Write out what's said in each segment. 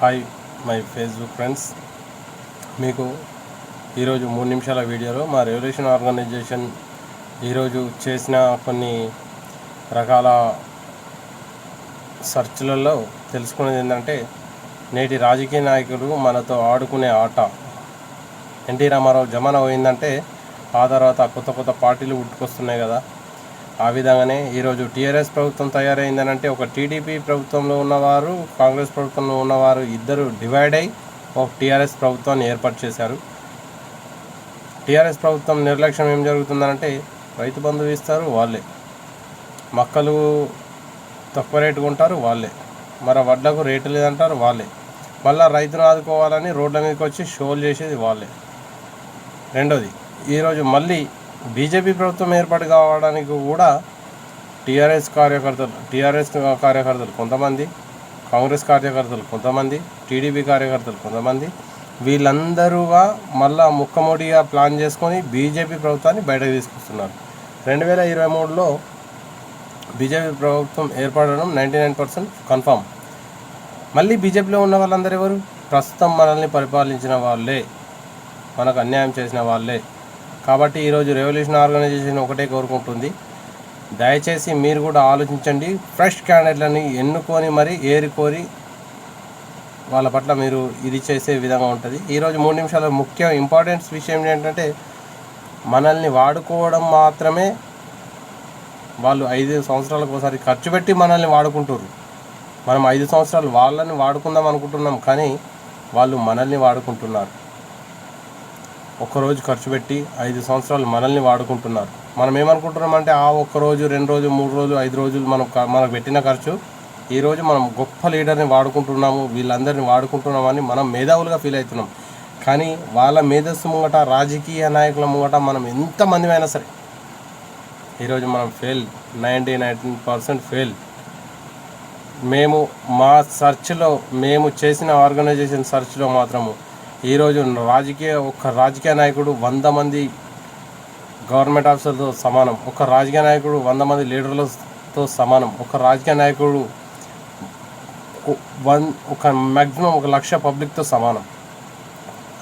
Hi my Facebook friends. మీకు ఈరోజు మూడు నిమిషాల వీడియోలో మా రెవల్యూషన్ ఆర్గనైజేషన్ ఈరోజు చేసిన కొన్ని రకాల సెర్చ్లలో తెలుసుకునేది ఏంటంటే నేటి రాజకీయ నాయకులు మనతో ఆడుకునే ఆట. ఎన్టీ రామారావు జమానా పోయిందంటే ఆ తర్వాత కొత్త కొత్త పార్టీలు పుట్టుకొస్తున్నాయి కదా. ఆ విధంగానే ఈరోజు టీఆర్ఎస్ ప్రభుత్వం తయారైందనంటే ఒక టీడీపీ ప్రభుత్వంలో ఉన్నవారు కాంగ్రెస్ ప్రభుత్వంలో ఉన్నవారు ఇద్దరు డివైడ్ అయి ఒక టీఆర్ఎస్ ప్రభుత్వాన్ని ఏర్పాటు చేశారు. టీఆర్ఎస్ ప్రభుత్వం నిర్లక్ష్యం ఏం జరుగుతుందనంటే రైతు బంధువు ఇస్తారు వాళ్ళే. మక్కలు తక్కువ రేటుకు ఉంటారు వాళ్ళే. మరి వడ్లకు రేటు లేదంటారు వాళ్ళే. మళ్ళీ రైతును ఆదుకోవాలని రోడ్ల మీదకి వచ్చి షోలు చేసేది వాళ్ళే. రెండోది ఈరోజు మళ్ళీ బీజేపీ ప్రభుత్వం ఏర్పాటు కావడానికి కూడా టీఆర్ఎస్ కార్యకర్తలు టీఆర్ఎస్ కార్యకర్తలు కొంతమంది కాంగ్రెస్ కార్యకర్తలు కొంతమంది టీడీపీ కార్యకర్తలు కొంతమంది వీళ్ళందరూగా మళ్ళా ముక్కమొడిగా ప్లాన్ చేసుకొని బీజేపీ ప్రభుత్వాన్ని బయటకు తీసుకొస్తున్నారు. రెండు వేల ఇరవై మూడులో బీజేపీ ప్రభుత్వం ఏర్పడడం నైంటీ నైన్ పర్సెంట్ కన్ఫామ్. మళ్ళీ బీజేపీలో ఉన్న వాళ్ళందరూ ఎవరు ప్రస్తుతం మనల్ని పరిపాలించిన వాళ్ళే. మనకు అన్యాయం చేసిన వాళ్ళే. కాబట్టి ఈరోజు రెవల్యూషన్ ఆర్గనైజేషన్ ఒకటే కోరుకుంటుంది. దయచేసి మీరు కూడా ఆలోచించండి. ఫ్రెష్ క్యాండిడేట్లని ఎన్నుకొని మరి ఏరుకోరి వాళ్ళ పట్ల మీరు ఇది చేసే విధంగా ఉంటుంది. ఈరోజు మూడు నిమిషాల ముఖ్య ఇంపార్టెన్స్ విషయం ఏంటంటే మనల్ని వాడుకోవడం మాత్రమే వాళ్ళు ఐదు సంవత్సరాలకు ఒకసారి ఖర్చు పెట్టి మనల్ని వాడుకుంటారు మనం ఐదు సంవత్సరాలు వాళ్ళని వాడుకుందాం అనుకుంటున్నాం కానీ వాళ్ళు మనల్ని వాడుకుంటున్నారు. ఒక్కరోజు ఖర్చు పెట్టి ఐదు సంవత్సరాలు మనల్ని వాడుకుంటున్నారు. మనం ఏమనుకుంటున్నాం అంటే ఆ ఒక్క రోజు రెండు రోజు మూడు రోజులు ఐదు రోజులు మనం మనకు పెట్టిన ఖర్చు ఈరోజు మనం గొప్ప లీడర్ని వాడుకుంటున్నాము వీళ్ళందరినీ వాడుకుంటున్నామని మనం మేధావులుగా ఫీల్ అవుతున్నాం. కానీ వాళ్ళ మేధస్సు ముంగట రాజకీయ నాయకుల ముంగట మనం ఎంతమంది అయినా సరే ఈరోజు మనం fail ninety nineteen percent fail. మేము మా సెర్చ్లో మేము చేసిన ఆర్గనైజేషన్ సెర్చ్లో మాత్రము ఈరోజు రాజకీయ ఒక రాజకీయ నాయకుడు వంద మంది గవర్నమెంట్ ఆఫీసర్తో సమానం. ఒక రాజకీయ నాయకుడు వంద మంది లీడర్లతో సమానం. ఒక రాజకీయ నాయకుడు వన్ ఒక మ్యాక్సిమం ఒక లక్ష పబ్లిక్తో సమానం.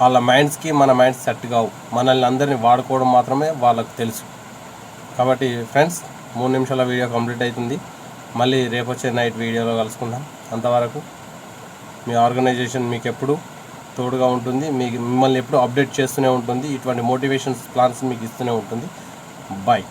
వాళ్ళ మైండ్స్కి మన మైండ్స్ సెట్ కావు. మనల్ని అందరినీ వాడుకోవడం మాత్రమే వాళ్ళకు తెలుసు. కాబట్టి ఫ్రెండ్స్ మూడు నిమిషాల వీడియో కంప్లీట్ అవుతుంది మళ్ళీ రేపు వచ్చే నైట్ వీడియోలో కలుసుకుందాం. అంతవరకు మీ ఆర్గనైజేషన్ మీకు ఎప్పుడు తోడుగా ఉంటుంది. మీకు మిమ్మల్ని ఎప్పుడు అప్డేట్ చేస్తూనే ఉంటుంది. ఇటువంటి మోటివేషన్స్ ప్లాన్స్ మీకు ఇస్తూనే ఉంటుంది. బాయ్